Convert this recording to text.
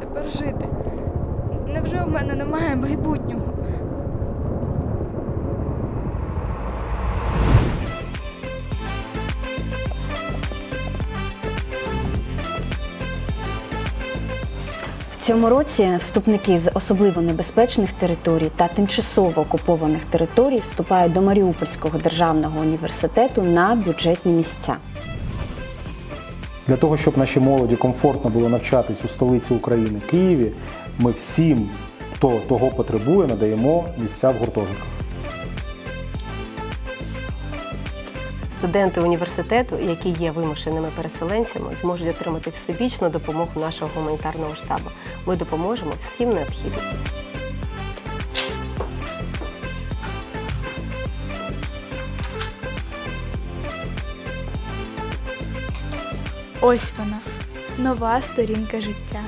тепер жити? Невже у мене немає майбутнього? В цьому році вступники з особливо небезпечних територій та тимчасово окупованих територій вступають до Маріупольського державного університету на бюджетні місця. Для того, щоб нашій молоді комфортно було навчатись у столиці України Києві, ми всім, хто того потребує, надаємо місця в гуртожитках. Студенти університету, які є вимушеними переселенцями, зможуть отримати всебічну допомогу нашого гуманітарного штабу. Ми допоможемо всім необхідним. Ось вона, нова сторінка життя.